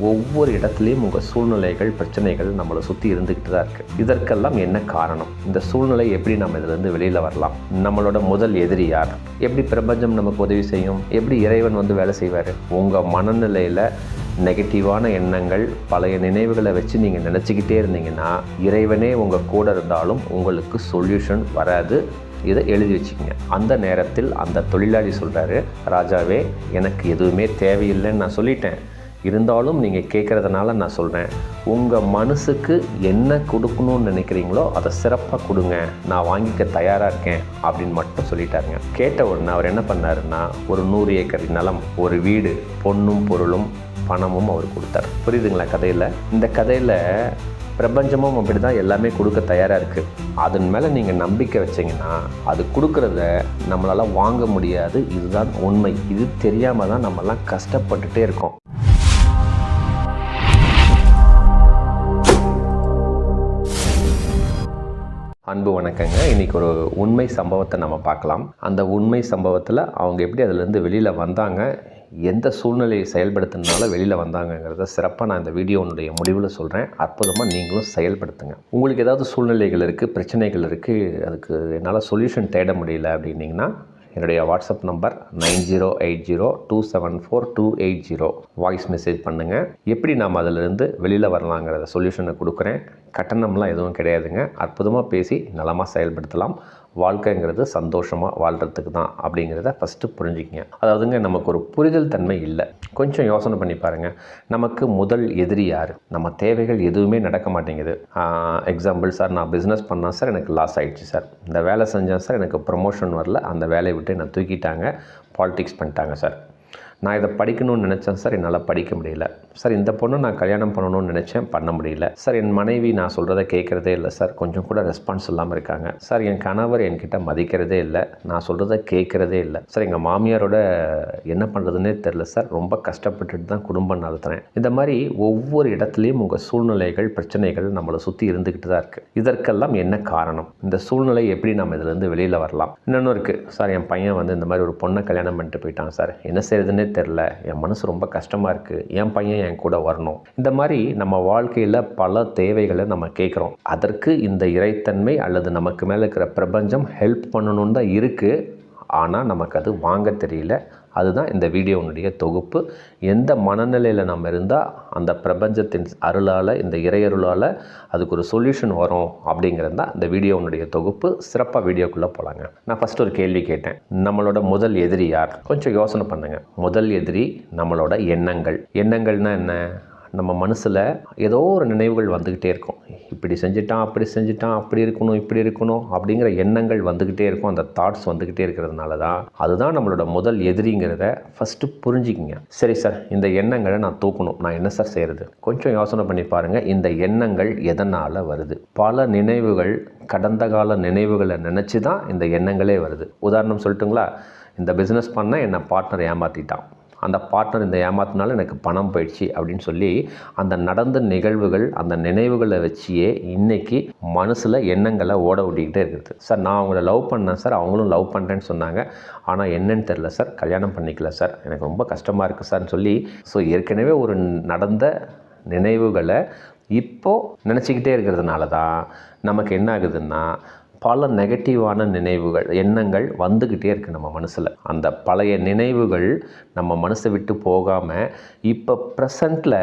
ஒவ்வொரு இடத்துலையும் உங்கள் சூழ்நிலைகள் பிரச்சனைகள் நம்மளை சுற்றி இருந்துக்கிட்டு தான் இருக்குது இதற்கெல்லாம் என்ன காரணம்? இந்த சூழ்நிலை எப்படி நம்ம இதிலேருந்து வெளியில் வரலாம்? நம்மளோட முதல் எதிரி யார்? எப்படி பிரபஞ்சம் நமக்கு உதவி செய்யும்? எப்படி இறைவன் வந்து வேலை செய்வார்? உங்கள் மனநிலையில் நெகட்டிவான எண்ணங்கள் பழைய நினைவுகளை வச்சு நீங்கள் நினச்சிக்கிட்டே இருந்தீங்கன்னா இறைவனே உங்கள் கூட இருந்தாலும் உங்களுக்கு சொல்யூஷன் வராது. இதை எழுதி வச்சுக்கோங்க. அந்த நேரத்தில் அந்த தொழிலாளி சொல்கிறாரு ராஜாவே எனக்கு எதுவுமே தேவையில்லைன்னு நான் சொல்லிட்டேன். இருந்தாலும் நீங்கள் கேட்குறதுனால நான் சொல்கிறேன் உங்கள் மனசுக்கு என்ன கொடுக்கணும்னு நினைக்கிறீங்களோ அதை சிறப்பாக கொடுங்க. நான் வாங்கிக்க தயாராக இருக்கேன் அப்படின்னு மட்டும் சொல்லிட்டாருங்க. கேட்ட உடனே அவர் என்ன பண்ணாருன்னா ஒரு நூறு ஏக்கர் நிலம் ஒரு வீடு பொண்ணும் பொருளும் பணமும் அவர் கொடுத்தார். புரியுதுங்களா கதையில்? இந்த கதையில் பிரபஞ்சமும் அப்படி தான் எல்லாமே கொடுக்க தயாராக இருக்குது அதன் மேலே நீங்கள் நம்பிக்கை வச்சிங்கன்னா அது கொடுக்குறத நம்மளால் வாங்க முடியாது. இதுதான் உண்மை. இது தெரியாமல் தான் நம்மலாம் கஷ்டப்பட்டுட்டே இருக்கோம். அன்பு வணக்கங்க. இன்றைக்கி ஒரு உண்மை சம்பவத்தை நம்ம பார்க்கலாம். அந்த உண்மை சம்பவத்தில் அவங்க எப்படி அதிலேருந்து வெளியில் வந்தாங்க எந்த சூழ்நிலையை செயல்படுத்தினால வெளியில் வந்தாங்கங்கிறத சிறப்பாக நான் இந்த வீடியோனுடைய முடிவில் சொல்கிறேன் அற்புதமாக நீங்களும் செயல்படுத்துங்க. உங்களுக்கு ஏதாவது சூழ்நிலைகள் இருக்குது பிரச்சனைகள் இருக்குது அதுக்கு என்னால் சொல்யூஷன் தேட முடியல அப்படின்னிங்கன்னா என்னுடைய WhatsApp number nine zero eight zero two seven four two eight zero. Voice message பண்ணுங்கள் எப்படி நாம் அதிலிருந்து வெளியில் வரலாங்கிறத சொல்யூஷனை கொடுக்குறேன். கட்டணம்லாம் எதுவும் கிடையாதுங்க. அற்புதமாக பேசி நலமாக செயல்படுத்தலாம். வாழ்க்கைங்கிறது சந்தோஷமாக வாழ்கிறதுக்கு தான் அப்படிங்கிறத ஃபஸ்ட்டு புரிஞ்சுக்கிங்க. அதாவதுங்க நமக்கு ஒரு புரிதல் தன்மை இல்லை. கொஞ்சம் யோசனை பண்ணி பாருங்கள் நமக்கு முதல் எதிரி யார்? நம்ம தேவைகள் எதுவுமே நடக்க மாட்டேங்குது. எக்ஸாம்பிள் சார் நான் பிஸ்னஸ் பண்ணால் சார் எனக்கு லாஸ் ஆகிடுச்சு சார் இந்த வேலை செஞ்சேன் சார் எனக்கு ப்ரொமோஷன் வரல. அந்த வேலையை விட்டு என்னை தூக்கிட்டாங்க. பாலிடிக்ஸ் பண்ணிட்டாங்க சார் நான் இதை படிக்கணும்னு நினச்சேன். சார் என்னால் படிக்க முடியல. சார் இந்த பொண்ணை நான் கல்யாணம் பண்ணணும்னு நினச்சேன். பண்ண முடியல. சார் என் மனைவி நான் சொல்கிறத கேட்குறதே இல்லை சார். கொஞ்சம் கூட ரெஸ்பான்ஸ் இல்லாமல் இருக்காங்க. சார் என் கணவர் என்கிட்ட மதிக்கிறதே இல்லை. நான் சொல்கிறத கேட்குறதே இல்லை. சார் எங்கள் மாமியாரோட என்ன பண்ணுறதுனே தெரில சார். ரொம்ப கஷ்டப்பட்டுட்டு தான் குடும்பம் நடத்துகிறேன் இந்த மாதிரி ஒவ்வொரு இடத்துலையும் உங்கள் சூழ்நிலைகள் பிரச்சனைகள் நம்மளை சுற்றி இருந்துக்கிட்டு தான் இருக்குது இதற்கெல்லாம் என்ன காரணம்? இந்த சூழ்நிலை எப்படி நம்ம இதிலேருந்து வெளியில் வரலாம்? இன்னொன்று இருக்குது சார் என் பையன் வந்து இந்த மாதிரி ஒரு பொண்ணை கல்யாணம் பண்ணிட்டு போயிட்டான் சார். என்ன செய்யறதுன்னே தெரில என் மனசு ரொம்ப கஷ்டமாக இருக்குது என் பையன் என் கூட வரணும். இந்த மாதிரி நம்ம வாழ்க்கையில் பல தேவைகளை நம்ம கேட்குறோம். அதற்கு இந்த இறைத்தன்மை அல்லது நமக்கு மேலே இருக்கிற பிரபஞ்சம் ஹெல்ப் பண்ணணும்னு தான் இருக்குது ஆனால் நமக்கு அது வாங்க தெரியல. அதுதான் இந்த வீடியோனுடைய தொகுப்பு. எந்த மனநிலையில் நம்ம இருந்தால் அந்த பிரபஞ்சத்தின் அருளால் இந்த இறையருளால் அதுக்கு ஒரு சொல்யூஷன் வரும் அப்படிங்கிறது தான் இந்த வீடியோனுடைய தொகுப்பு. சிறப்பாக வீடியோக்குள்ளே போகலாங்க நான் ஃபஸ்ட் ஒரு கேள்வி கேட்டேன். நம்மளோட முதல் எதிரி யார்? கொஞ்சம் யோசனை பண்ணுங்கள் முதல் எதிரி நம்மளோட எண்ணங்கள். எண்ணங்கள்னால் என்ன? நம்ம மனசில் ஏதோ ஒரு நினைவுகள் வந்துக்கிட்டே இருக்கும். இப்படி செஞ்சுட்டான் அப்படி செஞ்சுட்டான் அப்படி இருக்கணும் இப்படி இருக்கணும் அப்படிங்கிற எண்ணங்கள் வந்துக்கிட்டே இருக்கும். அந்த தாட்ஸ் வந்துக்கிட்டே இருக்கிறதுனால தான் அதுதான் நம்மளோட முதல் எதிரிங்கிறத ஃபஸ்ட்டு புரிஞ்சுக்கிங்க. சரி சார் இந்த எண்ணங்களை நான் தூக்கணும். நான் என்ன சார் செய்கிறது கொஞ்சம் யோசனை பண்ணி பாருங்கள் இந்த எண்ணங்கள் எதனால் வருது? பல நினைவுகள் கடந்த கால நினைவுகளை நினச்சி தான் இந்த எண்ணங்களே வருது. உதாரணம் சொல்லட்டுங்களா? இந்த பிஸ்னஸ் பண்ண என்னை பார்ட்னர் ஏமாற்றிட்டான் அந்த பார்ட்னர் இந்த ஏமாத்தினால எனக்கு பணம் போயிடுச்சு அப்படின்னு சொல்லி அந்த நடந்த நிகழ்வுகள் அந்த நினைவுகளை வச்சியே இன்னைக்கு மனசில் எண்ணங்களை ஓட ஓட்டிக்கிட்டே இருக்குது. சார் நான் அவங்கள லவ் பண்ணேன் சார் அவங்களும் லவ் பண்ணுறேன்னு சொன்னாங்க. ஆனால் என்னன்னு தெரில சார் கல்யாணம் பண்ணிக்கல சார். எனக்கு ரொம்ப கஷ்டமாக இருக்குது சார்னு சொல்லி ஸோ ஏற்கனவே ஒரு நடந்த நினைவுகளை இப்போது நினச்சிக்கிட்டே இருக்கிறதுனால தான் நமக்கு என்ன ஆகுதுன்னா பல நெகட்டிவான நினைவுகள் எண்ணங்கள் வந்துக்கிட்டே இருக்குது நம்ம மனசில். அந்த பழைய நினைவுகள் நம்ம மனசை விட்டு போகாமல் இப்போ ப்ரெசண்ட்டில்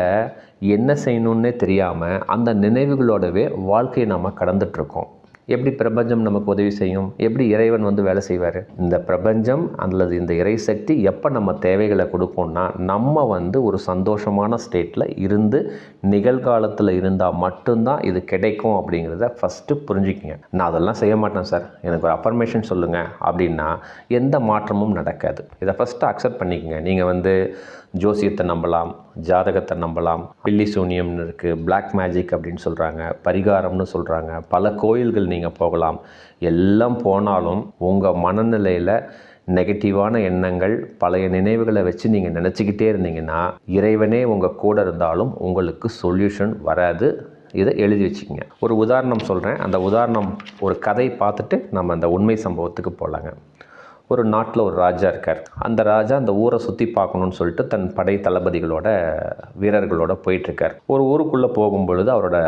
என்ன செய்யணுன்னே தெரியாமல் அந்த நினைவுகளோடவே வாழ்க்கையை நம்ம கடந்துட்டுருக்கோம் எப்படி பிரபஞ்சம் நமக்கு உதவி செய்யும்? எப்படி இறைவன் வந்து வேலை செய்வார்? இந்த பிரபஞ்சம் அல்லது இந்த இறை சக்தி எப்போ நம்ம தேவைகளை கொடுப்போம்னா நம்ம வந்து ஒரு சந்தோஷமான ஸ்டேட்டில் இருந்து நிகழ்காலத்தில் இருந்தால் மட்டும்தான் இது கிடைக்கும் அப்படிங்கிறத ஃபஸ்ட்டு புரிஞ்சுக்கிங்க. நான் அதெல்லாம் செய்ய மாட்டேன் சார் எனக்கு ஒரு அஃபர்மேஷன் சொல்லுங்கள் அப்படின்னா எந்த மாற்றமும் நடக்காது. இதை ஃபஸ்ட்டு அக்செப்ட் பண்ணிக்கோங்க. நீங்கள் வந்து ஜோசியத்தை நம்பலாம். ஜாதகத்தை நம்பலாம். பில்லி சூனியம்னு இருக்குது பிளாக் மேஜிக் அப்படின்னு சொல்கிறாங்க பரிகாரம்னு சொல்கிறாங்க பல கோயில்கள் நீங்கள் போகலாம். எல்லாம் போனாலும் உங்கள் மனநிலையில் நெகட்டிவான எண்ணங்கள் பழைய நினைவுகளை வச்சு நீங்கள் நினச்சிக்கிட்டே இருந்தீங்கன்னா இறைவனே உங்கள் கூட இருந்தாலும் உங்களுக்கு சொல்யூஷன் வராது. இதை எழுதி வச்சுக்கோங்க. ஒரு உதாரணம் சொல்கிறேன் அந்த உதாரணம் ஒரு கதை பார்த்துட்டு நம்ம அந்த உண்மை சம்பவத்துக்கு போகலாங்க ஒரு நாட்டில் ஒரு ராஜா இருக்கார். அந்த ராஜா அந்த ஊரை சுற்றி பார்க்கணும்னு சொல்லிட்டு தன் படை தளபதிகளோட வீரர்களோட போயிட்டுருக்கார். ஒரு ஊருக்குள்ளே போகும்பொழுது அவரோட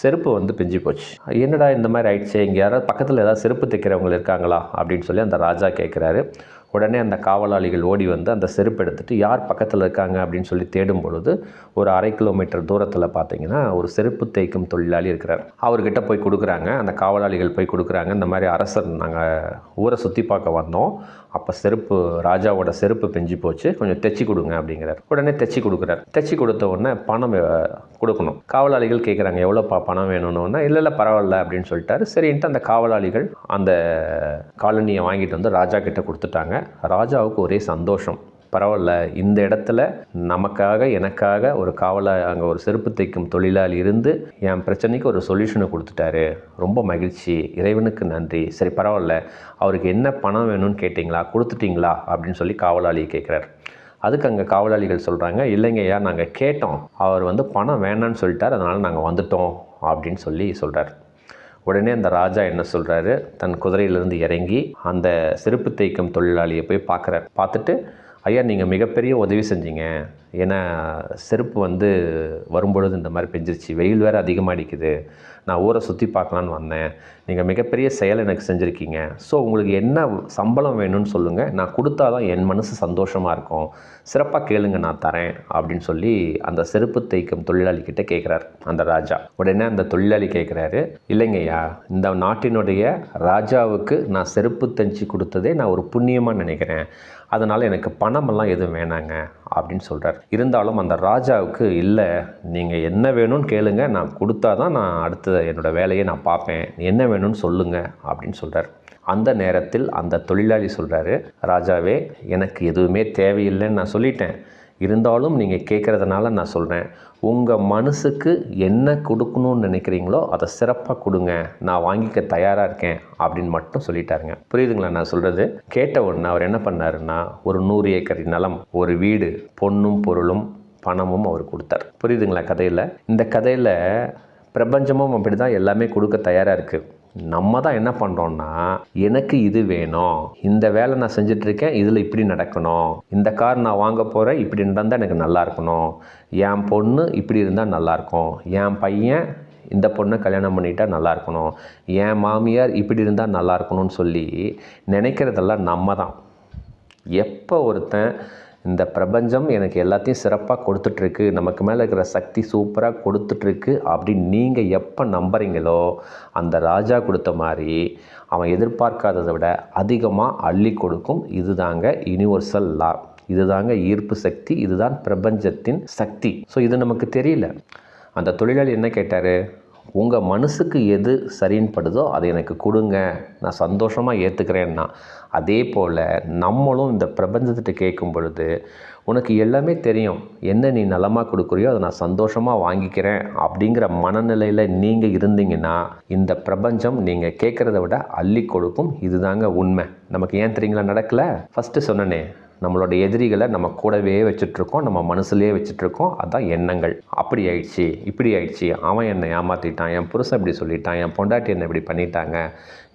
செருப்பு வந்து பிஞ்சு போச்சு. என்னடா இந்த மாதிரி ஆயிடுச்சு இங்கே யாராவது பக்கத்தில் ஏதாவது செருப்பு தைக்கிறவங்க இருக்காங்களா அப்படின்னு சொல்லி அந்த ராஜா கேட்குறாரு உடனே அந்த காவலாளிகள் ஓடி வந்து அந்த செருப்பு எடுத்துகிட்டு யார் பக்கத்தில் இருக்காங்க? அப்படின்னு சொல்லி தேடும் பொழுது ஒரு அரை கிலோமீட்டர் தூரத்தில் பார்த்தீங்கன்னா ஒரு செருப்பு தேய்க்கும் தொழிலாளி இருக்கிறார். அவர்கிட்ட போய் கொடுக்குறாங்க. அந்த காவலாளிகள் போய் கொடுக்குறாங்க. இந்த மாதிரி அரசர் நாங்கள் ஊரை சுற்றி பார்க்க வந்தோம். அப்போ செருப்பு ராஜாவோட செருப்பு பிஞ்சு போச்சு. கொஞ்சம் தைச்சி கொடுங்க அப்படிங்கிறார். உடனே தைச்சி கொடுக்குறார். தைச்சி கொடுத்த உடனே பணம் கொடுக்கணும். காவலாளிகள் கேட்குறாங்க எவ்வளோப்பா பணம் வேணும்னு? இல்லை இல்லை பரவாயில்ல அப்படின்னு சொல்லிட்டாரு. சரின்ட்டு அந்த காவலாளிகள் அந்த காலனியை வாங்கிட்டு வந்து ராஜா கிட்ட கொடுத்துட்டாங்க. ராஜாவுக்கு ஒரே சந்தோஷம். பரவாயில்ல. இந்த இடத்துல நமக்காக எனக்காக ஒரு காவலா அங்கே ஒரு செருப்பு தைக்கும் தொழிலாளி இருந்து என் பிரச்சனைக்கு ஒரு சொல்யூஷனை கொடுத்துட்டாரு. ரொம்ப மகிழ்ச்சி. இறைவனுக்கு நன்றி. சரி பரவாயில்ல. அவருக்கு என்ன பணம் வேணும்னு கேட்டிங்களா? கொடுத்துட்டிங்களா? அப்படின்னு சொல்லி காவலாளி கேட்குறாரு அதுக்கு அங்கே காவலாளிகள் சொல்கிறாங்க இல்லைங்கய்யா நாங்கள் கேட்டோம். அவர் வந்து பணம் வேணான்னு சொல்லிட்டார் அதனால் நாங்கள் வந்துட்டோம். அப்படின்னு சொல்லி சொல்கிறார் உடனே அந்த ராஜா என்ன சொல்கிறாரு தன் குதிரையிலேருந்து இறங்கி அந்த செருப்பு தேய்க்கும் தொழிலாளியை போய் பார்க்குறார் பார்த்துட்டு ஐயா நீங்கள் மிகப்பெரிய உதவி செஞ்சீங்க. ஏன்னா செருப்பு வந்து வரும்பொழுது இந்த மாதிரி பெஞ்சிருச்சு. வெயில் வேறு அதிகமாக அடிக்குது. நான் ஊரை சுற்றி பார்க்கலான்னு வந்தேன். நீங்கள் மிகப்பெரிய செயல் எனக்கு செஞ்சுருக்கீங்க. ஸோ உங்களுக்கு என்ன சம்பளம் வேணும்னு சொல்லுங்கள் நான் கொடுத்தா தான் என் மனசு சந்தோஷமாக இருக்கும். சிறப்பாக கேளுங்க நான் தரேன் அப்படின்னு சொல்லி அந்த செருப்பு தைக்கும் தொழிலாளிக்கிட்ட கேட்குறார் அந்த ராஜா. உடனே அந்த தொழிலாளி கேட்குறாரு இல்லைங்கய்யா இந்த நாட்டினுடைய ராஜாவுக்கு நான் செருப்பு தைச்சி கொடுத்ததே நான் ஒரு புண்ணியமாக நினைக்கிறேன். அதனால் எனக்கு பணமெல்லாம் எதுவும் வேணாங்க அப்படின்னு சொல்கிறார் இருந்தாலும் அந்த ராஜாவுக்கு இல்லை நீங்கள் என்ன வேணும்னு கேளுங்க. நான் கொடுத்தா தான் நான் அடுத்த என்னோட வேலையை நான் பார்ப்பேன். என்ன வேணும்னு சொல்லுங்கள் அப்படின்னு சொல்கிறார் அந்த நேரத்தில் அந்த தொழிலாளி சொல்கிறாரு ராஜாவே எனக்கு எதுவுமே தேவையில்லைன்னு நான் சொல்லிட்டேன். இருந்தாலும் நீங்கள் கேட்குறதுனால நான் சொல்கிறேன் உங்கள் மனசுக்கு என்ன கொடுக்கணும்னு நினைக்கிறீங்களோ அதை சிறப்பாக கொடுங்க. நான் வாங்கிக்க தயாராக இருக்கேன் அப்படின்னு மட்டும் சொல்லிட்டாருங்க. புரியுதுங்களா நான் சொல்கிறது கேட்ட உடனே அவர் என்ன பண்ணாருன்னா ஒரு நூறு ஏக்கர் நிலம் ஒரு வீடு பொண்ணும் பொருளும் பணமும் அவர் கொடுத்தார். புரியுதுங்களா கதையில்? இந்த கதையில் பிரபஞ்சமும் அப்படி தான் எல்லாமே கொடுக்க தயாராக இருக்குது நம்ம தான் என்ன பண்ணுறோன்னா எனக்கு இது வேணும். இந்த வேலை நான் செஞ்சிட்ருக்கேன் இதில் இப்படி நடக்கணும். இந்த கார் நான் வாங்க போகிறேன் இப்படி நடந்தால் எனக்கு நல்லா இருக்கணும். என் பொண்ணு இப்படி இருந்தால் நல்லாயிருக்கும் என் பையன் இந்த பொண்ணை கல்யாணம் பண்ணிட்டா நல்லா இருக்கணும். என் மாமியார் இப்படி இருந்தால் நல்லா இருக்கணும்னு சொல்லி நினைக்கிறதெல்லாம் நம்ம தான் எப்போ ஒருத்தன் இந்த பிரபஞ்சம் எனக்கு எல்லாத்தையும் சிறப்பாக கொடுத்துட்ருக்கு. நமக்கு மேலே இருக்கிற சக்தி சூப்பராக கொடுத்துட்ருக்கு அப்படின்னு நீங்கள் எப்போ நம்புறீங்களோ அந்த ராஜா கொடுத்த மாதிரி அவன் எதிர்பார்க்காததை விட அதிகமாக அள்ளி கொடுக்கும். இதுதாங்க யூனிவர்சல் லா இதுதாங்க ஈர்ப்பு சக்தி. இதுதான் பிரபஞ்சத்தின் சக்தி. ஸோ இது நமக்கு தெரியல. அந்த தொழிலாளி என்ன கேட்டார்? உங்கள் மனசுக்கு எது சரின்னு படுதோ அதை எனக்கு கொடுங்க. நான் சந்தோஷமாக ஏற்றுக்கிறேன்னா அதே போல் நம்மளும் இந்த பிரபஞ்சத்திட்ட கேட்கும் பொழுது உனக்கு எல்லாமே தெரியும். என்ன நீ நலமாக கொடுக்குறியோ அதை நான் சந்தோஷமாக வாங்கிக்கிறேன். அப்படிங்கிற மனநிலையில் நீங்கள் இருந்தீங்கன்னா இந்த பிரபஞ்சம் நீங்கள் கேட்குறத விட அள்ளி கொடுக்கும். இதுதாங்க உண்மை. நமக்கு ஏன் தெரியுங்களா? நடக்கலை? ஃபஸ்ட்டு சொன்னனே. நம்மளோட எதிரிகளை நம்ம கூடவே வச்சுட்ருக்கோம் நம்ம மனசுலேயே வச்சுட்ருக்கோம். அதுதான் எண்ணங்கள். அப்படி ஆயிடுச்சு இப்படி ஆயிடுச்சு. அவன் என்னை ஏமாற்றிட்டான் என் புருஷன் இப்படி சொல்லிட்டான் என் பொண்டாட்டி என்னை இப்படி பண்ணிட்டாங்க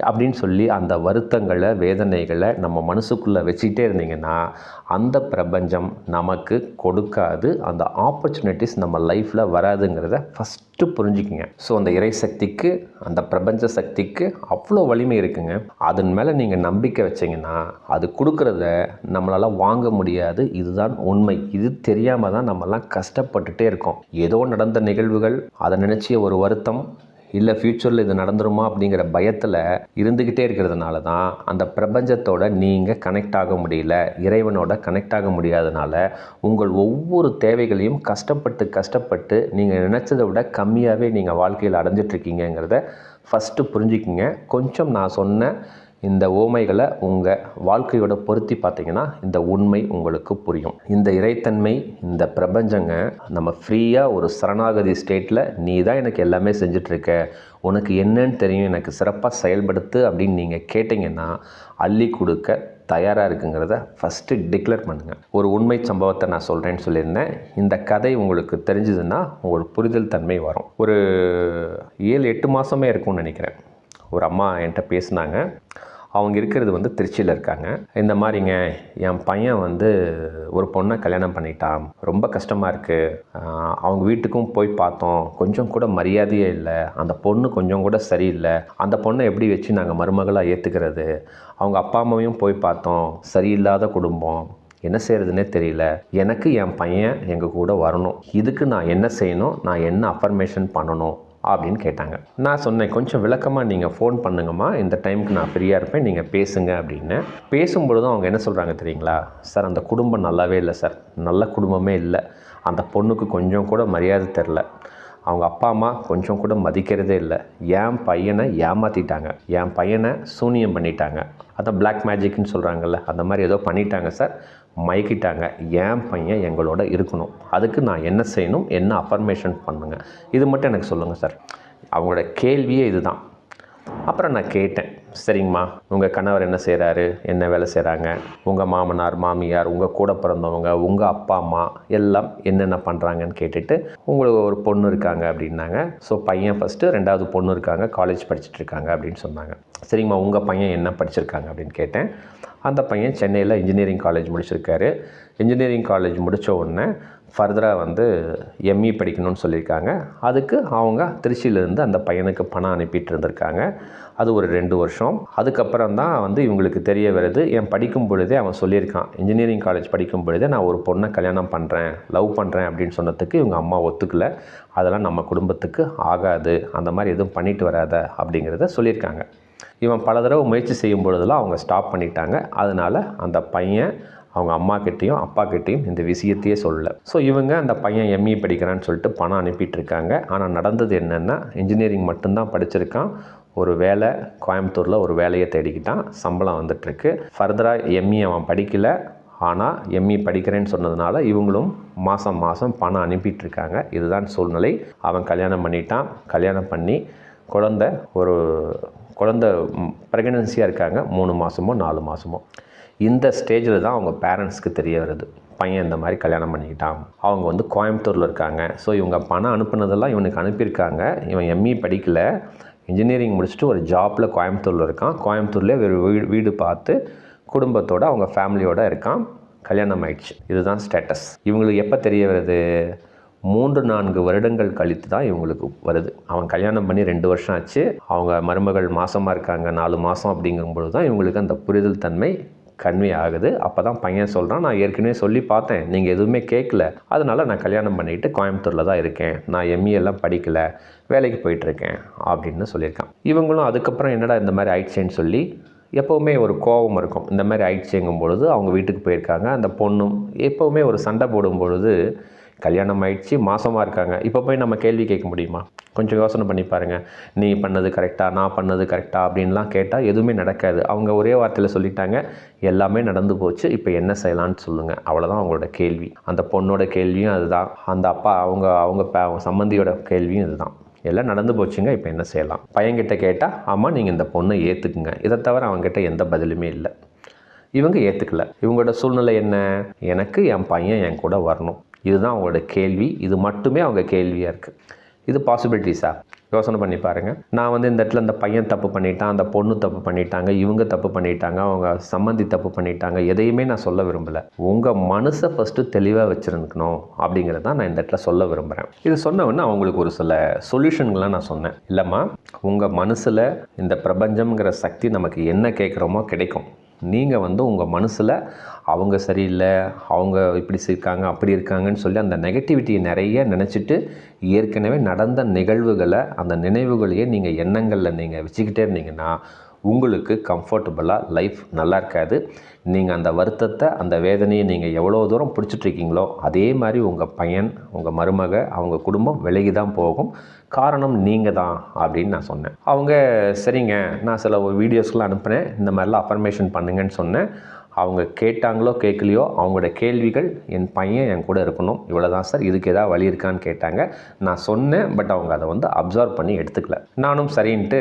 அப்படின்னு சொல்லி அந்த வருத்தங்களை வேதனைகளை நம்ம மனசுக்குள்ளே வச்சுக்கிட்டே இருந்தீங்கன்னா அந்த பிரபஞ்சம் நமக்கு கொடுக்காது. அந்த ஆப்பர்ச்சுனிட்டிஸ் நம்ம லைஃப்பில் வராதுங்கிறத ஃபஸ்ட் ஃபஸ்ட்டு புரிஞ்சுக்கிங்க. ஸோ அந்த இறை சக்திக்கு அந்த பிரபஞ்ச சக்திக்கு அவ்வளோ வலிமை இருக்குங்க. அதன் மேலே நீங்கள் நம்பிக்கை வச்சிங்கன்னா அது கொடுக்குறத நம்மளால் வாங்க முடியாது. இதுதான் உண்மை. இது தெரியாமல் தான் நம்மலாம் கஷ்டப்பட்டுட்டே இருக்கோம். ஏதோ நடந்த நிகழ்வுகள் அதை நினச்சி ஒரு வருத்தம் இல்லை ஃப்யூச்சரில் இது நடந்துருமா அப்படிங்கிற பயத்தில் இருந்துக்கிட்டே இருக்கிறதுனால தான் அந்த பிரபஞ்சத்தோட நீங்கள் கனெக்ட் ஆக முடியல இறைவனோட கனெக்ட் ஆக முடியாதனால உங்கள் ஒவ்வொரு தேவைகளையும் கஷ்டப்பட்டு கஷ்டப்பட்டு நீங்கள் நினச்சதை விட கம்மியாகவே நீங்கள் வாழ்க்கையில் அடைஞ்சிட்ருக்கீங்கிறத ஃபஸ்ட்டு புரிஞ்சுக்கிங்க. கொஞ்சம் நான் சொன்ன இந்த ஓமைகளை உங்கள் வாழ்க்கையோட பொருத்தி பார்த்தீங்கன்னா இந்த உண்மை உங்களுக்கு புரியும். இந்த இறைத்தன்மை இந்த பிரபஞ்சங்க நம்ம ஃப்ரீயாக ஒரு சரணாகதி ஸ்டேட்டில் நீ தான் எனக்கு எல்லாமே செஞ்சிட்ருக்க. உனக்கு என்னன்னு தெரியும் எனக்கு சிறப்பாக செயல்படுத்து அப்படின்னு நீங்கள் கேட்டிங்கன்னா அள்ளி கொடுக்க தயாராக இருக்குங்கிறத ஃபஸ்ட்டு டிக்ளேர் பண்ணுங்கள் ஒரு உண்மை சம்பவத்தை நான் சொல்கிறேன்னு சொல்லியிருந்தேன். இந்த கதை உங்களுக்கு தெரிஞ்சதுன்னா உங்களுக்கு புரிதல் தன்மை வரும். ஒரு ஏழு எட்டு மாதமே இருக்கும்னு நினைக்கிறேன். ஒரு அம்மா என்கிட்ட பேசினாங்க. அவங்க இருக்கிறது வந்து திருச்சியில் இருக்காங்க. இந்த மாதிரிங்க என் பையன் வந்து ஒரு பொண்ணை கல்யாணம் பண்ணிட்டான். ரொம்ப கஷ்டமாக இருக்குது அவங்க வீட்டுக்கும் போய் பார்த்தோம். கொஞ்சம் கூட மரியாதையே இல்லை. அந்த பொண்ணு கொஞ்சம் கூட சரியில்லை. அந்த பொண்ணை எப்படி வச்சு நாங்கள் மருமகளாக ஏற்றுக்கிறது அவங்க அப்பா அம்மாவையும் போய் பார்த்தோம். சரியில்லாத குடும்பம். என்ன செய்கிறதுனே தெரியல. எனக்கு என் பையன் எங்கள் கூட வரணும். இதுக்கு நான் என்ன செய்யணும்? நான் என்ன அஃபர்மேஷன் பண்ணணும்? அப்படின்னு கேட்டாங்க. நான் சொன்னேன் கொஞ்சம் விளக்கமாக நீங்கள் ஃபோன் பண்ணுங்கம்மா. இந்த டைமுக்கு நான் ஃப்ரீயாக இருப்பேன். நீங்கள் பேசுங்க அப்படின்னு. பேசும்பொழுதும் அவங்க என்ன சொல்கிறாங்க தெரியுங்களா? சார் அந்த குடும்பம் நல்லாவே இல்லை சார். நல்ல குடும்பமே இல்லை. அந்த பொண்ணுக்கு கொஞ்சம் கூட மரியாதை தெரில அவங்க அப்பா அம்மா கொஞ்சம் கூட மதிக்கிறதே இல்லை. என் பையனை ஏமாற்றிட்டாங்க என் பையனை சூனியம் பண்ணிட்டாங்க. அதான் பிளாக் மேஜிக்னு சொல்கிறாங்கல்ல அந்த மாதிரி ஏதோ பண்ணிட்டாங்க சார் மயக்கிட்டாங்க. என் பையன் எங்களோட இருக்கணும். அதுக்கு நான் என்ன செய்யணும் என்ன அஃபர்மேஷன் பண்ணுங்க? இது மட்டும் எனக்கு சொல்லுங்கள் சார் அவங்களோட கேள்வியே இதுதான். அப்புறம் நான் கேட்டேன். சரிங்கம்மா. உங்கள் கணவர் என்ன செய்கிறாரு என்ன வேலை செய்கிறாங்க உங்கள் மாமனார் மாமியார் உங்கள் கூட பிறந்தவங்க உங்கள் அப்பா அம்மா எல்லாம் என்னென்ன பண்ணுறாங்கன்னு கேட்டுட்டு உங்களுக்கு ஒரு பொண்ணு இருக்காங்க அப்படின்னாங்க. ஸோ பையன் ஃபஸ்ட்டு ரெண்டாவது பொண்ணு இருக்காங்க. காலேஜ் படிச்சுட்டு இருக்காங்க அப்படின்னு சொன்னாங்க. சரிங்கம்மா உங்கள் பையன் என்ன படிச்சிருக்காங்க அப்படின்னு கேட்டேன். அந்த பையன் சென்னையில் இன்ஜினியரிங் காலேஜ் முடிச்சிருக்காரு. இன்ஜினியரிங் காலேஜ் முடித்த உடனே ஃபர்தராக வந்து எம்இ படிக்கணும்னு சொல்லியிருக்காங்க. அதுக்கு அவங்க திருச்சியிலேருந்து அந்த பையனுக்கு பணம் அனுப்பிட்டு இருந்திருக்காங்க. அது ஒரு ரெண்டு வருஷம். அதுக்கப்புறம் தான் வந்து இவங்களுக்கு தெரிய வருது என் படிக்கும் பொழுதே அவன் சொல்லியிருக்கான். இன்ஜினியரிங் காலேஜ் படிக்கும் பொழுதே நான் ஒரு பொண்ணை கல்யாணம் பண்ணுறேன் லவ் பண்ணுறேன் அப்படின்னு சொன்னதுக்கு இவங்க அம்மா ஒத்துக்கல. அதெல்லாம் நம்ம குடும்பத்துக்கு ஆகாது. அந்த மாதிரி எதுவும் பண்ணிட்டு வராத அப்படிங்கிறத சொல்லியிருக்காங்க. இவன் பல தடவை முயற்சி செய்யும் பொழுதெல்லாம் அவங்க ஸ்டாப் பண்ணிட்டாங்க. அதனால் அந்த பையன் அவங்க அம்மா கிட்டேயும் அப்பா கிட்டேயும் இந்த விஷயத்தையே சொல்லலை. ஸோ இவங்க அந்த பையன் எம்இ படிக்கிறான்னு சொல்லிட்டு பணம் அனுப்பிட்டு இருக்காங்க. ஆனால் நடந்தது என்னென்னா இன்ஜினியரிங் மட்டும்தான் படிச்சிருக்கான். ஒரு வேலை கோயம்புத்தூரில் ஒரு வேலையை தேடிக்கிட்டான். சம்பளம் வந்துட்டுருக்கு. ஃபர்தராக எம்இ அவன் படிக்கலை. ஆனால் எம்இ படிக்கிறேன்னு சொன்னதுனால இவங்களும் மாதம் மாதம் பணம் அனுப்பிட்டுருக்காங்க. இதுதான் சூழ்நிலை. அவன் கல்யாணம் பண்ணிட்டான். கல்யாணம் பண்ணி குழந்த ஒரு குழந்த ப்ரெக்னன்சியாக இருக்காங்க. மூணு மாதமோ நாலு மாதமோ இந்த ஸ்டேஜில் தான் அவங்க பேரண்ட்ஸ்க்கு தெரிய வருது. பையன் இந்த மாதிரி கல்யாணம் பண்ணிக்கிட்டான். அவங்க வந்து கோயம்புத்தூரில் இருக்காங்க. ஸோ இவங்க பணம் அனுப்புனதெல்லாம் இவனுக்கு அனுப்பியிருக்காங்க. இவன் எம்இ படிக்கலை. இன்ஜினியரிங் முடிச்சுட்டு ஒரு ஜாப்பில் கோயம்புத்தூரில் இருக்கான். கோயம்புத்தூர்லேயே ஒரு வீடு வீடு பார்த்து குடும்பத்தோடு அவங்க ஃபேமிலியோடு இருக்கான். கல்யாணம் ஆயிடுச்சு. இதுதான் ஸ்டேட்டஸ் இவங்களுக்கு எப்போ தெரிய வருது? மூன்று நான்கு வருடங்கள் கழித்து தான் இவங்களுக்கு வருது. அவன் கல்யாணம் பண்ணி ரெண்டு வருஷம் ஆச்சு. அவங்க மருமகள் மாதமாக இருக்காங்க. நாலு மாதம் அப்படிங்கும்பொழுது தான் இவங்களுக்கு அந்த புரிதல் தன்மை கன்வே ஆகுது. அப்போ தான் பையன் சொல்கிறான் நான் ஏற்கனவே சொல்லி பார்த்தேன். நீங்கள் எதுவுமே கேட்கல. அதனால் நான் கல்யாணம் பண்ணிவிட்டு கோயம்புத்தூரில் தான் இருக்கேன். நான் எம்இஎல்லாம் படிக்கலை. வேலைக்கு போயிட்டுருக்கேன் அப்படின்னு சொல்லியிருக்கான். இவங்களும் அதுக்கப்புறம் என்னடா இந்த மாதிரி ஆயிடுச்சேன்னு சொல்லி எப்போவுமே ஒரு கோபம் இருக்கும். இந்த மாதிரி ஆயிடுச்சுங்கும் பொழுது அவங்க வீட்டுக்கு போயிருக்காங்க. அந்த பொண்ணும் எப்போவுமே ஒரு சண்டை போடும் பொழுது கல்யாணம் ஆயிடுச்சு மாதமாக இருக்காங்க. இப்போ போய் நம்ம கேள்வி கேட்க முடியுமா? கொஞ்சம் யோசனை பண்ணி பாருங்கள் நீ பண்ணது கரெக்டாக நான் பண்ணது கரெக்டாக அப்படின்லாம் கேட்டால் எதுவுமே நடக்காது. அவங்க ஒரே வார்த்தையில் சொல்லிட்டாங்க. எல்லாமே நடந்து போச்சு. இப்போ என்ன செய்யலான்னு சொல்லுங்கள் அவ்வளோதான் அவங்களோட கேள்வி. அந்த பொண்ணோட கேள்வியும் அதுதான். அந்த அப்பா அவங்க அவங்க ப- அவங்க சம்மந்தியோட கேள்வியும் இதுதான். எல்லாம் நடந்து போச்சுங்க. இப்போ என்ன செய்யலாம்? பையன்கிட்ட கேட்டால் ஆமாம் நீங்கள் இந்த பொண்ணை ஏற்றுக்குங்க இதை தவிர அவங்ககிட்ட எந்த பதிலுமே இல்லை. இவங்க ஏற்றுக்கல இவங்களோட சூழ்நிலை என்ன? எனக்கு என் பையன் என் கூட வரணும். இதுதான் அவங்களோட கேள்வி. இது மட்டுமே அவங்க கேள்வியாக இருக்குது இது பாசிபிலிட்டிஸா யோசனை பண்ணி பாருங்கள் நான் வந்து இந்த இடத்துல இந்த பையன் தப்பு பண்ணிட்டான் அந்த பொண்ணு தப்பு பண்ணிட்டாங்க இவங்க தப்பு பண்ணிட்டாங்க அவங்க சம்மந்தி தப்பு பண்ணிட்டாங்க எதையுமே நான் சொல்ல விரும்பலை. உங்கள் மனசை ஃபஸ்ட்டு தெளிவாக வச்சுருக்கணும் அப்படிங்கிறத தான் நான் இந்த இடத்துல சொல்ல விரும்புகிறேன் இது சொன்ன உடனே அவங்களுக்கு ஒரு சில சொல்யூஷன்கள்லாம் நான் சொன்னேன். இல்லைம்மா உங்கள் மனசில் இந்த பிரபஞ்சம்ங்கிற சக்தி நமக்கு என்ன கேட்குறோமோ கிடைக்கும். நீங்கள் வந்து உங்கள் மனசில் அவங்க சரியில்லை அவங்க இப்படி இருக்காங்க அப்படி இருக்காங்கன்னு சொல்லி அந்த நெகட்டிவிட்டியை நிறைய நினச்சிட்டு ஏற்கனவே நடந்த நிகழ்வுகளை அந்த நினைவுகளையே நீங்கள் எண்ணங்களில் நீங்கள் வச்சுக்கிட்டே இருந்தீங்கன்னா உங்களுக்கு கம்ஃபர்டபுளாக லைஃப் நல்லா இருக்காது. நீங்கள் அந்த வருத்தத்தை அந்த வேதனையை நீங்கள் எவ்வளோ தூரம் பிடிச்சிட்ருக்கீங்களோ அதே மாதிரி உங்கள் பையன் உங்கள் மருமக அவங்க குடும்பம் விலகி தான் போகும். காரணம் நீங்கள் தான் அப்படின்னு நான் சொன்னேன். அவங்க சரிங்க நான் சில வீடியோஸ்லாம் அனுப்புனேன். இந்த மாதிரிலாம் அஃபர்மேஷன் பண்ணுங்கன்னு சொன்னேன். அவங்க கேட்டாங்களோ கேட்கலையோ அவங்களோட கேள்விகள் என் பையன் என் கூட இருக்கணும். இவ்வளோ தான் சார். இதுக்கு ஏதாவது வழி இருக்கான்னு கேட்டாங்க. நான் சொன்னேன் பட் அவங்க அதை வந்து அப்சர்வ் பண்ணி எடுத்துக்கல. நானும் சரின்ட்டு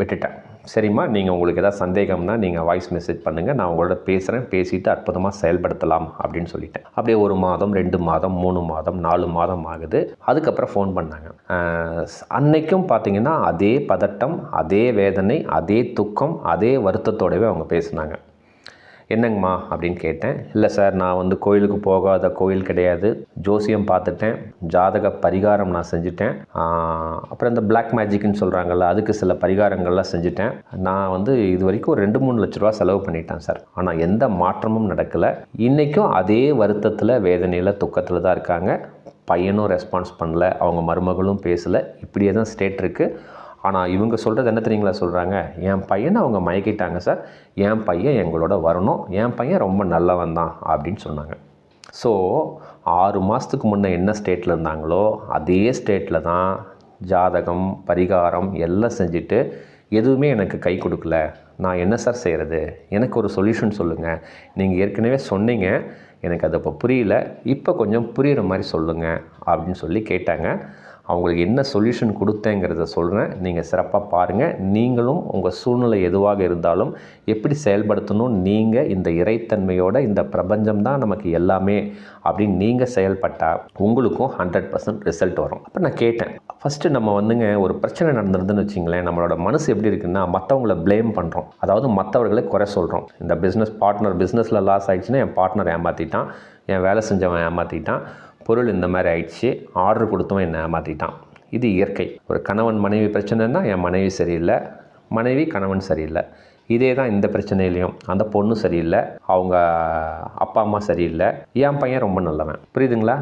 விட்டுட்டேன். சரிம்மா நீங்கள் உங்களுக்கு எதாவது சந்தேகம்னா நீங்கள் வாய்ஸ் மெசேஜ் பண்ணுங்கள் நான் உங்களோட பேசுகிறேன் பேசிவிட்டு அற்புதமாக செயல்படுத்தலாம் அப்படின்னு சொல்லிட்டேன். அப்படியே ஒரு மாதம் ரெண்டு மாதம் மூணு மாதம் நாலு மாதம் ஆகுது. அதுக்கப்புறம் ஃபோன் பண்ணாங்க. அன்னைக்கும் பார்த்தீங்கன்னா அதே பதட்டம் அதே வேதனை அதே துக்கம் அதே வருத்தத்தோடவே அவங்க பேசுனாங்க. என்னங்கம்மா அப்படின்னு கேட்டேன். இல்லை சார் நான் வந்து கோயிலுக்கு போகாத கோயில் கிடையாது. ஜோசியம் பார்த்துட்டேன். ஜாதக பரிகாரம் நான் செஞ்சுட்டேன். அப்புறம் இந்த பிளாக் மேஜிக்னு சொல்கிறாங்கல்ல அதுக்கு சில பரிகாரங்கள்லாம் செஞ்சுட்டேன். நான் வந்து இது வரைக்கும் ஒரு ரெண்டு மூணு லட்ச ரூபா செலவு பண்ணிட்டேன் சார். ஆனால் எந்த மாற்றமும் நடக்கலை. இன்றைக்கும் அதே வருத்தத்தில் வேதனையில் துக்கத்தில் தான் இருக்காங்க. பையனும் ரெஸ்பான்ஸ் பண்ணல. அவங்க மருமகளும் பேசலை. இப்படியே தான் ஸ்டேட் இருக்குது ஆனால் இவங்க சொல்கிறது என்ன தெரியுங்களா சொல்கிறாங்க என் பையனை அவங்க மயக்கிட்டாங்க சார். என் பையன் எங்களோட வரணும். என் பையன் ரொம்ப நல்லவன் தான் அப்படின்னு சொன்னாங்க. ஸோ ஆறு மாதத்துக்கு முன்னே என்ன ஸ்டேட்டில் இருந்தாங்களோ அதே ஸ்டேட்டில் தான் ஜாதகம் பரிகாரம் எல்லாம் செஞ்சுட்டு எதுவுமே எனக்கு கை கொடுக்கல. நான் என்ன சார் செய்கிறது எனக்கு ஒரு சொல்யூஷன் சொல்லுங்கள் நீங்கள் ஏற்கனவே சொன்னீங்க. எனக்கு அது இப்போ புரியல. இப்போ கொஞ்சம் புரிகிற மாதிரி சொல்லுங்கள் அப்படின்னு சொல்லி கேட்டாங்க. அவங்களுக்கு என்ன சொல்யூஷன் கொடுத்தேங்கிறத சொல்கிறேன் நீங்கள் சிறப்பாக பாருங்கள் நீங்களும் உங்கள் சூழ்நிலை எதுவாக இருந்தாலும் எப்படி செயல்படுத்தணும்? நீங்கள் இந்த இறைத்தன்மையோட இந்த பிரபஞ்சம் தான் நமக்கு எல்லாமே அப்படின்னு நீங்கள் செயல்பட்டால் உங்களுக்கும் ஹண்ட்ரட் பர்சன்ட் ரிசல்ட் வரும். அப்போ நான் கேட்டேன். ஃபஸ்ட்டு நம்ம வந்துங்க ஒரு பிரச்சனை நடந்திருந்துன்னு வச்சிங்களேன். நம்மளோட மனசு எப்படி இருக்குன்னா மற்றவங்கள ப்ளேம் பண்ணுறோம் அதாவது மற்றவர்களை குறை சொல்கிறோம் இந்த பிஸ்னஸ் பார்ட்னர் பிஸ்னஸில் லாஸ் ஆகிடுச்சுன்னா என் பார்ட்னர் ஏமாற்றிட்டான் என் வேலை செஞ்சவன் ஏமாற்றிட்டான் பொருள் இந்த மாதிரி ஆயிடுச்சு. ஆர்டர் கொடுத்தவன் என்னை ஏமாற்றிட்டான் இது இயற்கை. ஒரு கணவன் மனைவி பிரச்சனைனா என் மனைவி சரியில்லை. மனைவி கணவன் சரியில்லை. இதே தான் இந்த பிரச்சனையிலையும். அந்த பொண்ணு சரியில்லை. அவங்க அப்பா அம்மா சரியில்லை. என் பையன் ரொம்ப நல்லவன். புரியுதுங்களா?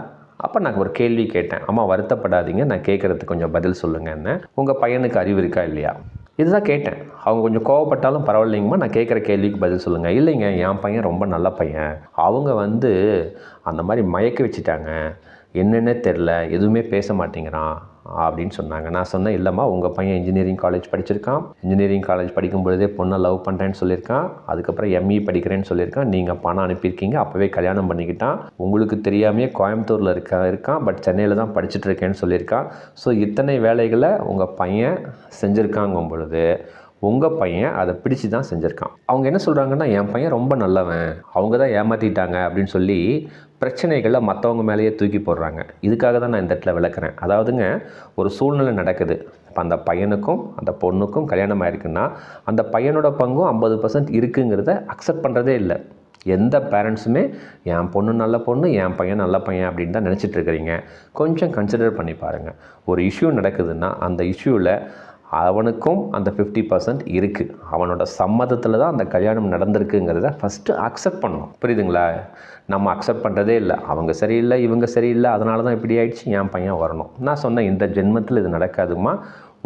அப்போ நான் ஒரு கேள்வி கேட்டேன். அம்மா வருத்தப்படாதீங்க. நான் கேட்குறதுக்கு கொஞ்சம் பதில் சொல்லுங்கன்னு உங்கள் பையனுக்கு அறிவு இருக்கா இல்லையா? இதுதான் கேட்டேன். அவங்க கொஞ்சம் கோவப்பட்டாலும் பரவாயில்லைங்கம்மா நான் கேட்குற கேள்விக்கு பதில் சொல்லுங்கள் இல்லைங்க என் பையன் ரொம்ப நல்ல பையன். அவங்க வந்து அந்த மாதிரி மயக்க வச்சுட்டாங்க. என்னென்ன தெரில எதுவுமே பேச மாட்டேங்கிறான். அப்படின்னு சொன்னாங்க. நான் சொன்னேன் இல்லைம்மா உங்கள் பையன் இன்ஜினியரிங் காலேஜ் படிச்சிருக்கான். இன்ஜினியரிங் காலேஜ் படிக்கும் பொழுதே பொண்ணை லவ் பண்ணுறேன்னு சொல்லியிருக்கான். அதுக்கப்புறம் எம்இ படிக்கிறேன்னு சொல்லியிருக்கான். நீங்கள் பணம் அனுப்பியிருக்கீங்க அப்போவே கல்யாணம் பண்ணிக்கிட்டான். உங்களுக்கு தெரியாமையே கோயம்புத்தூரில் இருக்க இருக்கான் பட் சென்னையில் தான் படிச்சுட்டு இருக்கேன்னு சொல்லியிருக்கான். ஸோ இத்தனை வேலைகளை உங்கள் பையன் செஞ்சுருக்காங்கும் பொழுது உங்கள் பையன் அதை பிடிச்சு தான் செஞ்சுருக்கான். அவங்க என்ன சொல்கிறாங்கன்னா என் பையன் ரொம்ப நல்லவன். அவங்க தான் ஏமாற்றிட்டாங்க அப்படின்னு சொல்லி பிரச்சனைகளை மற்றவங்க மேலேயே தூக்கி போடுறாங்க. இதுக்காக தான் நான் இந்த இடத்துல விளக்குறேன். அதாவதுங்க ஒரு சூழ்நிலை நடக்குது. இப்போ அந்த பையனுக்கும் அந்த பொண்ணுக்கும் கல்யாணம் ஆயிருக்குன்னா அந்த பையனோட பங்கும் ஐம்பது பர்சன்ட் இருக்குங்கிறத அக்செப்ட் பண்ணுறதே இல்லை. எந்த பேரண்ட்ஸுமே என் பொண்ணு நல்ல பொண்ணு என் பையன் நல்ல பையன் அப்படின்னு தான் நினச்சிட்டு இருக்கிறீங்க. கொஞ்சம் கன்சிடர் பண்ணி பாருங்கள் ஒரு இஷ்யூ நடக்குதுன்னா அந்த இஷ்யூவில் அவனுக்கும் அந்த ஃபிஃப்டி பர்சன்ட் இருக்குது அவனோட சம்மதத்தில் தான் அந்த கல்யாணம் நடந்திருக்குங்கிறத ஃபஸ்ட்டு அக்செப்ட் பண்ணணும். புரியுதுங்களா? நம்ம அக்செப்ட் பண்ணுறதே இல்லை. அவங்க சரியில்லை இவங்க சரியில்லை அதனால தான் இப்படி ஆயிடுச்சு என் பையன் வரணும். நான் சொன்னேன் இந்த ஜென்மத்தில் இது நடக்காதுமா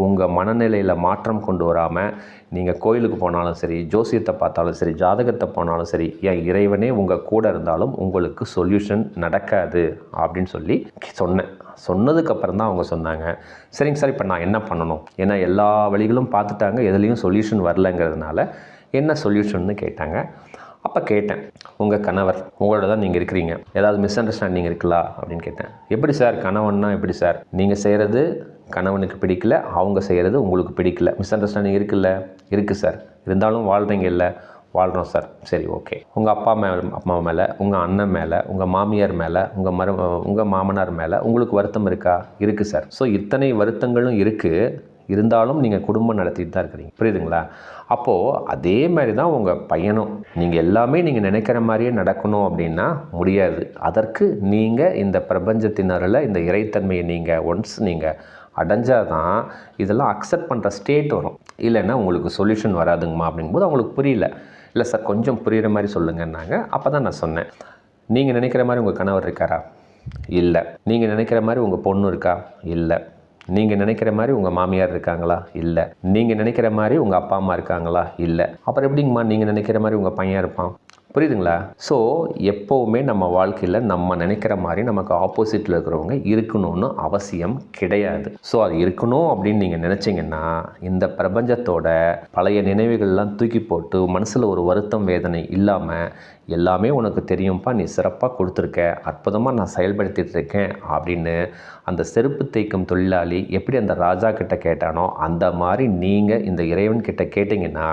உங்கள் மனநிலையில் மாற்றம் கொண்டு வராமல் நீங்கள் கோயிலுக்கு போனாலும் சரி ஜோசியத்தை பார்த்தாலும் சரி ஜாதகத்தை போனாலும் சரி என் இறைவனே உங்கள் கூட இருந்தாலும் உங்களுக்கு சொல்யூஷன் நடக்காது அப்படின்னு சொல்லி சொன்னேன். சொன்னதுக்கப்புறம் தான் அவங்க சொன்னாங்க. சரிங்க சார் இப்போ நான் என்ன பண்ணணும்? ஏன்னா எல்லா வழிகளும் பார்த்துட்டாங்க எதுலேயும் சொல்யூஷன் வரலங்கிறதுனால என்ன சொல்யூஷன்னு கேட்டாங்க. அப்போ கேட்டேன் உங்கள் கணவர் உங்களோட தான் நீங்கள் இருக்கிறீங்க. ஏதாவது மிஸ் அண்டர்ஸ்டாண்டிங் இருக்குல்ல? அப்படின்னு கேட்டேன். எப்படி சார்? கணவன்னா எப்படி சார்? நீங்கள் செய்கிறது கணவனுக்கு பிடிக்கல அவங்க செய்கிறது உங்களுக்கு பிடிக்கல. மிஸ் அண்டர்ஸ்டாண்டிங் இருக்குல்ல? இருக்குது சார். இருந்தாலும் வாழ்கிறீங்க இல்லை? வாழ்கிறோம் சார். சரி ஓகே. உங்கள் அப்பா மே அம்மா மேலே உங்கள் அண்ணன் மேலே உங்கள் மாமியார் மேலே உங்கள் மரு உங்கள் மாமனார் மேலே உங்களுக்கு வருத்தம் இருக்கா? இருக்குது சார். ஸோ இத்தனை வருத்தங்களும் இருக்குது இருந்தாலும் நீங்கள் குடும்பம் நடத்திட்டு தான் இருக்கிறீங்க. புரியுதுங்களா? அப்போது அதே மாதிரி தான் உங்கள் பையனும். நீங்கள் எல்லாமே நீங்கள் நினைக்கிற மாதிரியே நடக்கணும் அப்படின்னா முடியாது. அதற்கு நீங்கள் இந்த பிரபஞ்சத்தினரில் இந்த இறைத்தன்மையை நீங்கள் ஒன்ஸ் நீங்கள் அடைஞ்சால் தான் இதெல்லாம் அக்செப்ட் பண்ணுற ஸ்டேட் வரும். இல்லைன்னா உங்களுக்கு சொல்யூஷன் வராதுங்கம்மா அப்படிங்கும்போது அவங்களுக்கு புரியல. இல்லை சார் கொஞ்சம் புரிகிற மாதிரி சொல்லுங்கன்னாங்க. அப்போ தான் நான் சொன்னேன். நீங்கள் நினைக்கிற மாதிரி உங்கள் கணவர் இருக்காரா? இல்லை. நீங்கள் நினைக்கிற மாதிரி உங்கள் பொண்ணு இருக்கா? இல்லை. நீங்கள் நினைக்கிற மாதிரி உங்கள் மாமியார் இருக்காங்களா? இல்லை. நீங்கள் நினைக்கிற மாதிரி உங்கள் அப்பா அம்மா இருக்காங்களா? இல்லை. அப்புறம் எப்படிங்கம்மா நீங்கள் நினைக்கிற மாதிரி உங்கள் பையன் இருப்பான்? புரியுதுங்களா? ஸோ எப்போவுமே நம்ம வாழ்க்கையில் நம்ம நினைக்கிற மாதிரி நமக்கு ஆப்போசிட்டில் இருக்கிறவங்க இருக்கணும்னு அவசியம் கிடையாது. ஸோ அது இருக்கணும் அப்படின்னு நீங்கள் நினச்சிங்கன்னா இந்த பிரபஞ்சத்தோட பழைய நினைவுகள்லாம் தூக்கி போட்டு மனசில் ஒரு வருத்தம் வேதனை இல்லாமல் எல்லாமே உனக்கு தெரியும்ப்பா நீ சிறப்பாக கொடுத்துருக்க அற்புதமாக நான் செயல்படுத்திகிட்டு இருக்கேன் அப்படின்னு அந்த செருப்பு தேய்க்கும் தொழிலாளி எப்படி அந்த ராஜா கிட்ட கேட்டானோ அந்த மாதிரி நீங்கள் இந்த இறைவன் கிட்ட கேட்டிங்கன்னா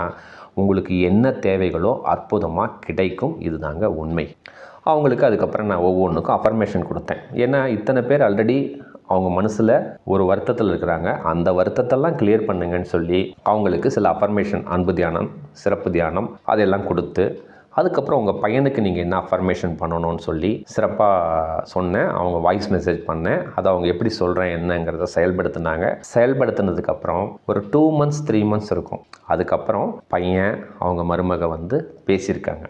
உங்களுக்கு என்ன தேவைகளோ அற்புதமாக கிடைக்கும். இதுதாங்க உண்மை. அவங்களுக்கு அதுக்கப்புறம் நான் ஒவ்வொன்றுக்கும் அஃபர்மேஷன் கொடுத்தேன். ஏன்னா இத்தனை பேர் ஆல்ரெடி அவங்க மனசில் ஒரு வருத்தத்தில் இருக்கிறாங்க. அந்த வருத்தத்தெல்லாம் கிளியர் பண்ணுங்கன்னு சொல்லி அவங்களுக்கு சில அஃபர்மேஷன் அன்பு தியானம் சிறப்பு தியானம் அதெல்லாம் கொடுத்து அதுக்கப்புறம் உங்கள் பையனுக்கு நீங்கள் என்ன அஃபர்மேஷன் பண்ணணும்னு சொல்லி சிறப்பாக சொன்னேன். அவங்க வாய்ஸ் மெசேஜ் பண்ணேன். அதை அவங்க எப்படி சொல்கிறேன் என்னங்கிறத செயல்படுத்தினாங்க. செயல்படுத்தினதுக்கப்புறம் ஒரு டூ மந்த்ஸ் த்ரீ மந்த்ஸ் இருக்கும். அதுக்கப்புறம் பையன் அவங்க மருமக வந்து பேசியிருக்காங்க.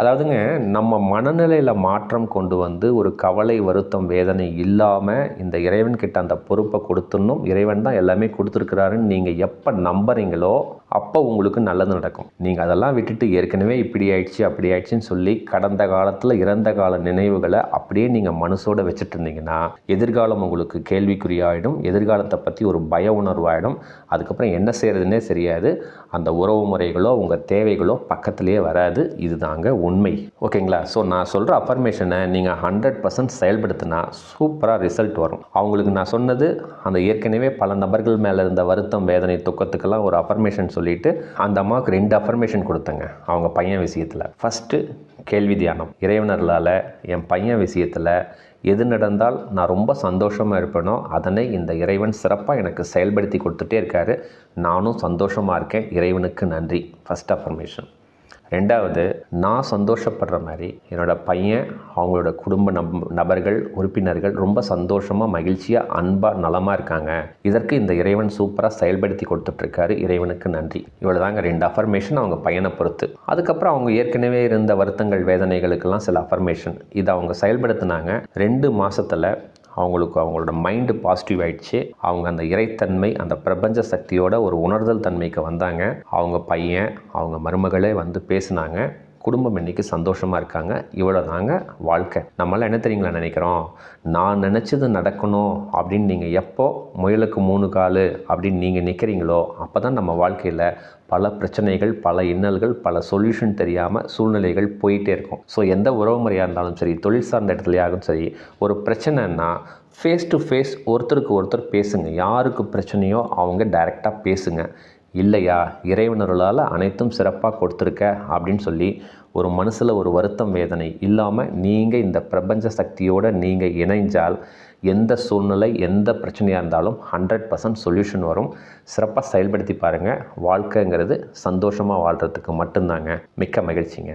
அதாவதுங்க நம்ம மனநிலையில் மாற்றம் கொண்டு வந்து ஒரு கவலை வருத்தம் வேதனை இல்லாமல் இந்த இறைவன்கிட்ட அந்த பொறுப்பை கொடுத்துடணும். இறைவன் தான் எல்லாமே கொடுத்துருக்கிறாருன்னு நீங்கள் எப்போ நம்புறீங்களோ அப்போ உங்களுக்கு நல்லது நடக்கும். நீங்கள் அதெல்லாம் விட்டுட்டு ஏற்கனவே இப்படி ஆயிடுச்சு அப்படி ஆயிடுச்சுன்னு சொல்லி கடந்த காலத்தில் இறந்த கால நினைவுகளை அப்படியே நீங்கள் மனசோட வச்சுட்டு இருந்தீங்கன்னா எதிர்காலம் உங்களுக்கு கேள்விக்குறியாயிடும் எதிர்காலத்தை பற்றி ஒரு பய உணர்வாயிடும். அதுக்கப்புறம் என்ன செய்கிறதுனே தெரியாது. அந்த உறவு முறைகளோ உங்கள் தேவைகளோ பக்கத்துலேயே வராது. இதுதாங்க உண்மை. ஓகேங்களா? ஸோ நான் சொல்கிற அஃபர்மேஷனை நீங்கள் ஹண்ட்ரட் பர்சன்ட் செயல்படுத்தினா சூப்பராக ரிசல்ட் வரும். அவங்களுக்கு நான் சொன்னது அந்த ஏற்கனவே பல நபர்கள் மேலே இருந்த வருத்தம் வேதனை துக்கத்துக்கெல்லாம் ஒரு அஃபர்மேஷன் சொல்லிட்டு அந்த அம்மாவுக்கு ரெண்டு அஃபர்மேஷன் கொடுத்தேங்க அவங்க பையன் விஷயத்தில். ஃபஸ்ட்டு கேள்வி தியானம். இறைவனர்களால் என் பையன் விஷயத்தில் எது நடந்தால் நான் ரொம்ப சந்தோஷமாக இருப்பேனோ அதனை இந்த இறைவன் சிறப்பாக எனக்கு செயல்படுத்தி கொடுத்துட்டே இருக்காரு. நானும் சந்தோஷமாக இருக்கேன். இறைவனுக்கு நன்றி. ஃபஸ்ட் அஃபர்மேஷன் ரெண்டாவது நான் சந்தோஷப்படுற மாதிரி என்னோட பையன் அவங்களோட குடும்ப நம் நபர்கள் உறுப்பினர்கள் ரொம்ப சந்தோஷமாக மகிழ்ச்சியாக அன்பாக நலமாக இருக்காங்க. இதற்கு இந்த இறைவன் சூப்பராக செயல்படுத்தி கொடுத்துட்ருக்காரு. இறைவனுக்கு நன்றி. இவ்வளோ தாங்க ரெண்டு அஃபர்மேஷன் அவங்க பையனை பொறுத்து. அதுக்கப்புறம் அவங்க ஏற்கனவே இருந்த வருத்தங்கள் வேதனைகளுக்கெல்லாம் சில அஃபர்மேஷன் இதை அவங்க செயல்படுத்தினாங்க. ரெண்டு மாதத்தில் அவங்களுக்கு அவங்களோட மைண்டு பாசிட்டிவ் ஆயிடுச்சு. அவங்க அந்த இறைத்தன்மை அந்த பிரபஞ்ச சக்தியோட ஒரு உணர்தல் தன்மைக்கு வந்தாங்க. அவங்க பையன் அவங்க மருமகளே வந்து பேசினாங்க. குடும்பம் இன்றைக்கி சந்தோஷமாக இருக்காங்க? இவ்வளோ தாங்க வாழ்க்கை. நம்மளால் என்ன தெரியுங்களா நினைக்கிறோம்? நான் நினச்சது நடக்கணும் அப்படின்னு நீங்கள் எப்போ முயலுக்கு மூணு கால் அப்படின்னு நீங்கள் நிற்கிறீங்களோ அப்போ தான் நம்ம வாழ்க்கையில் பல பிரச்சனைகள் பல இன்னல்கள் பல சொல்யூஷன் தெரியாமல் சூழ்நிலைகள் போயிட்டே இருக்கும். ஸோ எந்த உறவு முறையாக இருந்தாலும் சரி தொழில் சார்ந்த இடத்துலையாகும் சரி ஒரு பிரச்சனைன்னா ஃபேஸ் டு ஃபேஸ் ஒருத்தருக்கு ஒருத்தர் பேசுங்க. யாருக்கு பிரச்சனையோ அவங்க டைரெக்டாக பேசுங்க. இல்லையா? இறைவனர்களால் அனைத்தும் சிறப்பாக கொடுத்துருக்க அப்படின்னு சொல்லி ஒரு மனசில் ஒரு வருத்தம் வேதனை இல்லாமல் நீங்கள் இந்த பிரபஞ்ச சக்தியோடு நீங்கள் இணைஞ்சால் எந்த சூழ்நிலை எந்த பிரச்சனையாக இருந்தாலும் ஹண்ட்ரட் பர்சன்ட் சொல்யூஷன் வரும். சிறப்பாக செயல்படுத்தி பாருங்கள் வாழ்க்கைங்கிறது சந்தோஷமாக வாழ்கிறதுக்கு மட்டும்தாங்க. மிக்க மகிழ்ச்சிங்க.